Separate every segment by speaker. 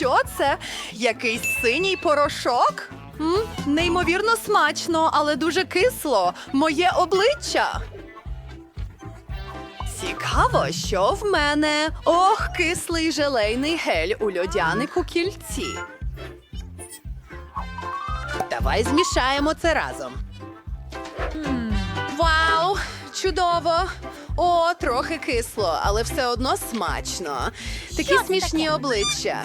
Speaker 1: Що це? Якийсь синій порошок? М? Неймовірно смачно, але дуже кисло. Моє обличчя. Цікаво, що в мене. Ох, кислий желейний гель у льодянику кільці. Давай змішаємо це разом. Вау! Чудово! О, трохи кисло, але все одно смачно. Такі смішні обличчя.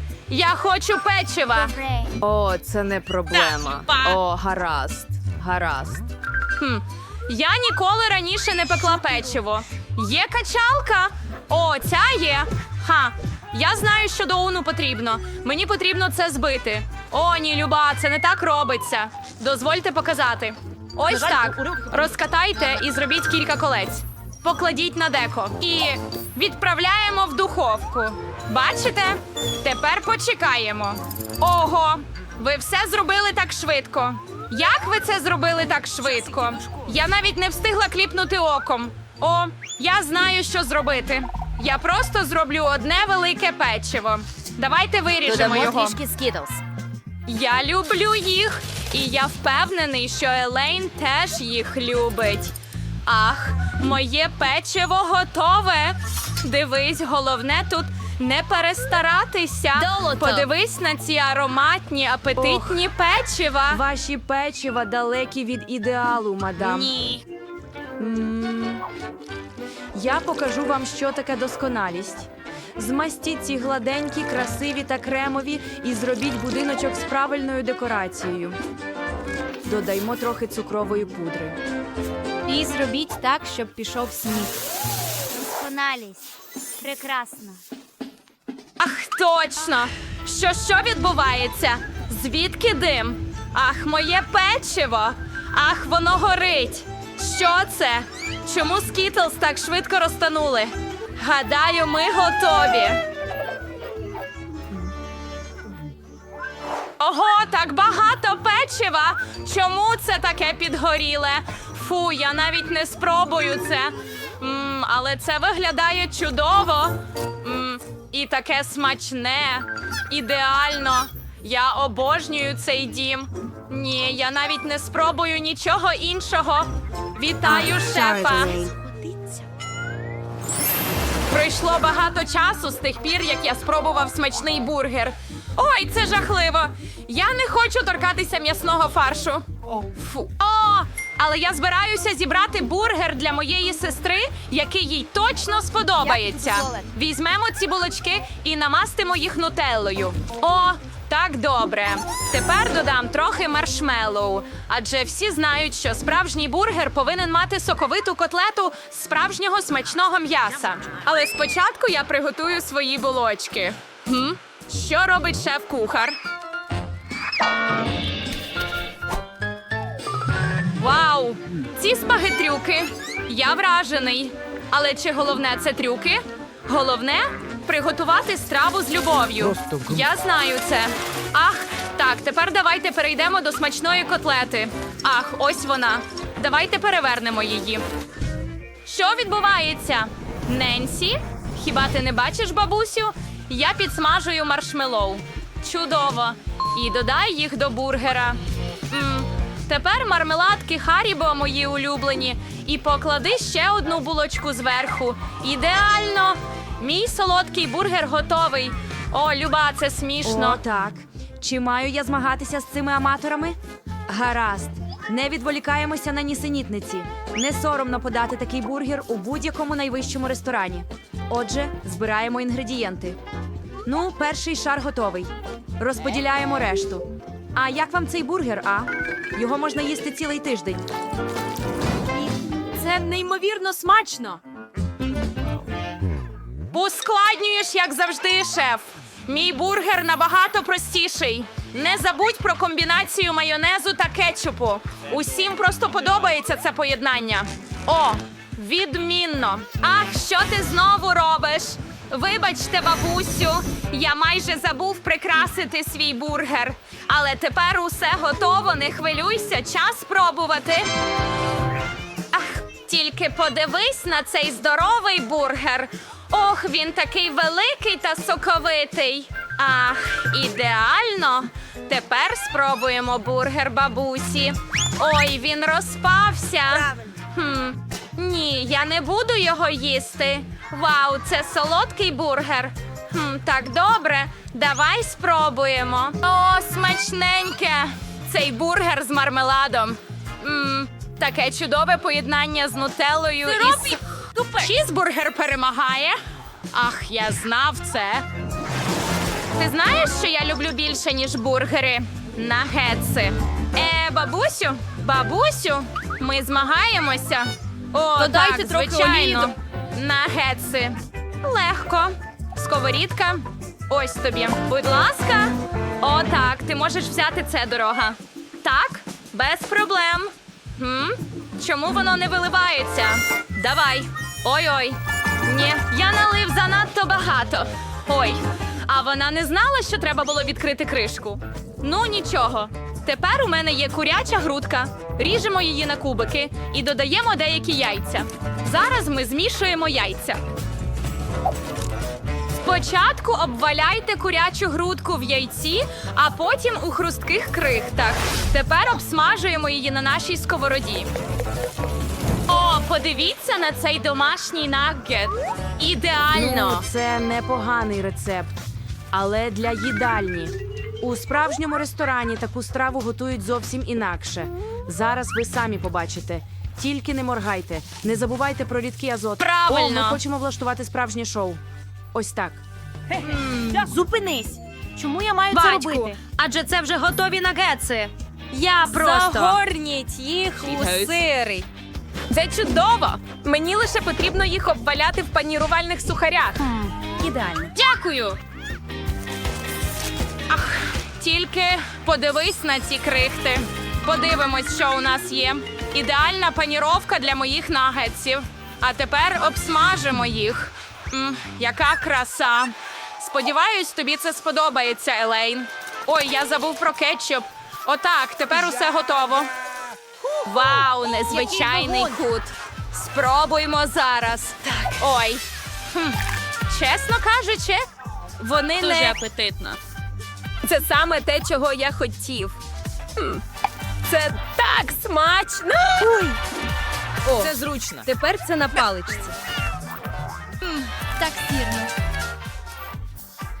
Speaker 2: Я хочу печива.
Speaker 1: О, це не проблема. О, гаразд, гаразд.
Speaker 2: Хм. Я ніколи раніше не пекла печиво. Є качалка. О, ця є. Ха. Я знаю, що до уну потрібно. Мені потрібно це збити. О, ні, Люба, це не так робиться. Дозвольте показати. Ось так. Розкатайте і зробіть кілька колець. Покладіть на деко і відправляємо в духовку. Бачите? Тепер почекаємо. Ого, ви все зробили так швидко. Як ви це зробили так швидко? Я навіть не встигла кліпнути оком. О, я знаю, що зробити. Я просто зроблю одне велике печиво. Давайте виріжемо його.
Speaker 3: скітлс.
Speaker 2: Я люблю їх, і я впевнений, що Елейн теж їх любить. Ах, моє печиво готове. Дивись, головне тут не перестаратися.
Speaker 3: Долото.
Speaker 2: Подивись на ці ароматні, апетитні печива.
Speaker 4: Ваші печива далекі від ідеалу, мадам.
Speaker 2: Ні.
Speaker 4: М, Я покажу вам, що таке досконалість. Змастіть ці гладенькі, красиві та кремові і зробіть будиночок з правильною декорацією. Додаймо трохи цукрової пудри.
Speaker 5: І зробіть так, щоб пішов сніг.
Speaker 3: Досконалість. Прекрасно.
Speaker 2: Ах, точно! Що що відбувається? Звідки дим? Ах, моє печиво! Ах, воно горить! Що це? Чому скітлс так швидко розтанули? Гадаю, ми готові. Ого, так багато печива! Чому це таке підгоріле? Фу, я навіть не спробую це. М, але це виглядає чудово. М, і таке смачне, ідеально. Я обожнюю цей дім. Ні, я навіть не спробую нічого іншого. Вітаю, шефа. Пройшло багато часу з тих пір, як я спробував смачний бургер. Ой, це жахливо. Я не хочу торкатися м'ясного фаршу. Фу. Але я збираюся зібрати бургер для моєї сестри, який їй точно сподобається. Візьмемо ці булочки і намастимо їх нутеллою. О, так добре. Тепер додам трохи маршмеллоу, адже всі знають, що справжній бургер повинен мати соковиту котлету з справжнього смачного м'яса. Але спочатку я приготую свої булочки. Хм? Що робить шеф-кухар? Вау! Ці спагетрюки! Я вражений. Але чи головне це трюки? Головне приготувати страву з любов'ю. Я знаю це. Ах, так, тепер давайте перейдемо до смачної котлети. Ах, ось вона. Давайте перевернемо її. Що відбувається? Ненсі? Хіба ти не бачиш, бабусю? Я підсмажую маршмелоу. Чудово. І додай їх до бургера. Тепер мармеладки Харібо мої улюблені. І поклади ще одну булочку зверху. Ідеально! Мій солодкий бургер готовий. О, Люба, це смішно.
Speaker 4: О, так. Чи маю я змагатися з цими аматорами? Гаразд. Не відволікаємося на нісенітниці. Не соромно подати такий бургер у будь-якому найвищому ресторані. Отже, збираємо інгредієнти. Ну, перший шар готовий. Розподіляємо решту. А як вам цей бургер, а? Його можна їсти цілий тиждень.
Speaker 5: Це неймовірно смачно.
Speaker 2: Ускладнюєш, як завжди, шеф. Мій бургер набагато простіший. Не забудь про комбінацію майонезу та кетчупу. Усім просто подобається це поєднання. О, відмінно. Ах, що ти знову робиш? Вибачте, бабусю, я майже забув прикрасити свій бургер. Але тепер усе готово, не хвилюйся, час спробувати. Ах, тільки подивись на цей здоровий бургер. Ох, він такий великий та соковитий. Ах, ідеально. Тепер спробуємо бургер бабусі. Ой, він розпався. Хм, ні, я не буду його їсти. Вау, це солодкий бургер. Хм, так добре, давай спробуємо. О, смачненьке! Цей бургер з мармеладом. М, таке чудове поєднання з нутеллою і з... Чізбургер перемагає. Ах, я знав це. Ти знаєш, що я люблю більше, ніж бургери? Нагетси. Е, бабусю, бабусю, ми змагаємося. О,
Speaker 5: Додайте
Speaker 2: так,
Speaker 5: трохи
Speaker 2: звичайно.
Speaker 5: олії
Speaker 2: Нагетси. Легко. Сковорідка. Ось тобі. Будь ласка. О, так, ти можеш взяти це дорога. Так, без проблем. Хм? Чому воно не виливається? Давай. Ой-ой. Ні, я налив занадто багато. Ой, а вона не знала, що треба було відкрити кришку. Ну нічого. Тепер у мене є куряча грудка. Ріжемо її на кубики і додаємо деякі яйця. Зараз ми змішуємо яйця. Спочатку обваляйте курячу грудку в яйці, а потім у хрустких крихтах. Тепер обсмажуємо її на нашій сковороді. О, подивіться на цей домашній наггет. Ідеально!
Speaker 4: Ну, це непоганий рецепт, але для їдальні. У справжньому ресторані таку страву готують зовсім інакше. Зараз ви самі побачите. Тільки не моргайте, не забувайте про рідкий азот.
Speaker 2: Правильно.
Speaker 4: О, ми хочемо влаштувати справжнє шоу. Ось так.
Speaker 5: Зупинись. Чому я маю це
Speaker 2: Батьку,
Speaker 5: робити?
Speaker 2: адже це вже готові нагетси.
Speaker 5: Я просто загорніть їх у сири.
Speaker 2: Це чудово! Мені лише потрібно їх обваляти в панірувальних сухарях.
Speaker 5: Ідеально.
Speaker 2: Дякую. Ах, тільки подивись на ці крихти. Подивимось, що у нас є. Ідеальна паніровка для моїх нагетсів. А тепер обсмажимо їх. М, яка краса. Сподіваюсь, тобі це сподобається, Елейн. Ой, я забув про кетчуп. Отак, тепер усе готово. Вау, незвичайний кут. Спробуймо зараз. Так. Ой. Хм. Чесно кажучи, вони не
Speaker 5: апетитно. Це саме те, чого я хотів. Хм, Це так смачно! Ой. О, це зручно. Тепер це на паличці.
Speaker 3: Так сірно.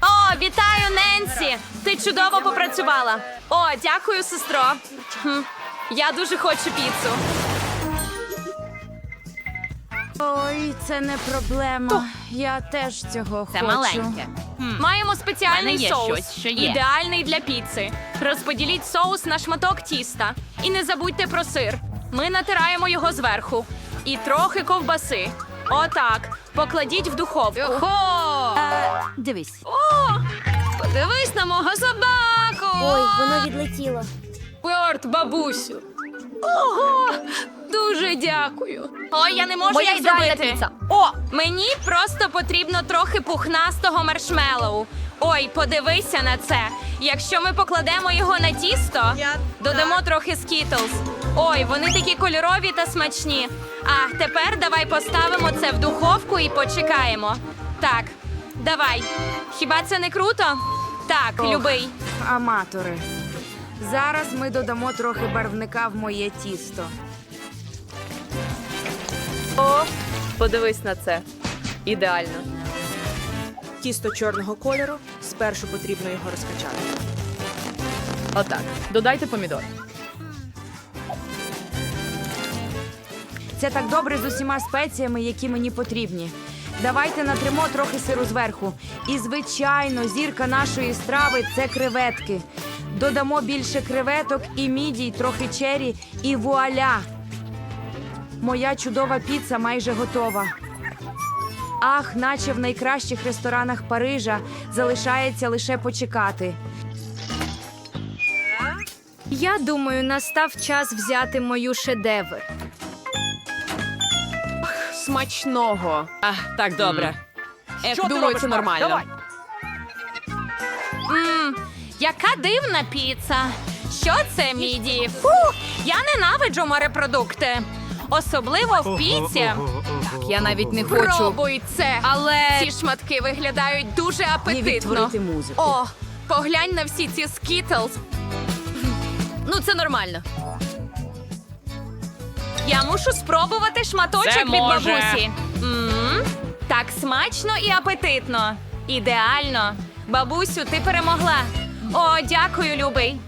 Speaker 2: О, вітаю, Ненсі! Ти чудово попрацювала. О, дякую, сестро. Хм, Я дуже хочу піцу.
Speaker 4: Ой, це не проблема. Я теж цього
Speaker 2: Це
Speaker 4: хочу.
Speaker 2: маленьке. Маємо спеціальний
Speaker 6: мене є
Speaker 2: соус,
Speaker 6: щось, що є.
Speaker 2: ідеальний для піци. Розподіліть соус на шматок тіста. І не забудьте про сир. Ми натираємо його зверху. І трохи ковбаси. Отак. Покладіть в духовку. Охо!
Speaker 4: Дивись.
Speaker 2: О! Подивись на мого собаку!
Speaker 3: Ой, воно відлетіло.
Speaker 2: Порт, бабусю. Ого! Дуже дякую. Ой, я не можу
Speaker 6: Моя
Speaker 2: їх
Speaker 6: ідеальна
Speaker 2: зробити.
Speaker 6: піца.
Speaker 2: О, мені просто потрібно трохи пухнастого маршмеллоу. Ой, подивися на це. Якщо ми покладемо його на тісто, додамо трохи скітлз. Ой, вони такі кольорові та смачні. А тепер давай поставимо це в духовку і почекаємо. Так, давай. Хіба це не круто? Так,
Speaker 4: Ох.
Speaker 2: любий.
Speaker 4: Аматори. Зараз ми додамо трохи барвника в моє тісто.
Speaker 5: О, подивись на це. Ідеально.
Speaker 7: Тісто чорного кольору. Спершу потрібно його розкачати.
Speaker 6: Отак. Додайте помідор.
Speaker 4: Це так добре з усіма спеціями, які мені потрібні. Давайте натримо трохи сиру зверху. І, звичайно, зірка нашої страви це креветки. Додамо більше креветок і мідій, трохи чері, і вуаля! Моя чудова піца майже готова. Ах, наче в найкращих ресторанах Парижа залишається лише почекати.
Speaker 5: Я думаю, настав час взяти мою шедевр.
Speaker 6: Смачного. А, так, добре. Е, думаю, це нормально.
Speaker 2: Мм, яка дивна піца. Що це, міді? Фу, я ненавиджу морепродукти. Особливо в піці.
Speaker 6: Я навіть не хочу.
Speaker 2: Пробуй це.
Speaker 6: Але
Speaker 2: Ці шматки виглядають дуже апетитно.
Speaker 4: музику.
Speaker 2: О, поглянь на всі ці скітлз.
Speaker 6: ну це нормально.
Speaker 2: Я мушу спробувати шматочок
Speaker 6: Це
Speaker 2: від
Speaker 6: може.
Speaker 2: бабусі. м так смачно і апетитно. Ідеально. Бабусю, ти перемогла. О, дякую, любий.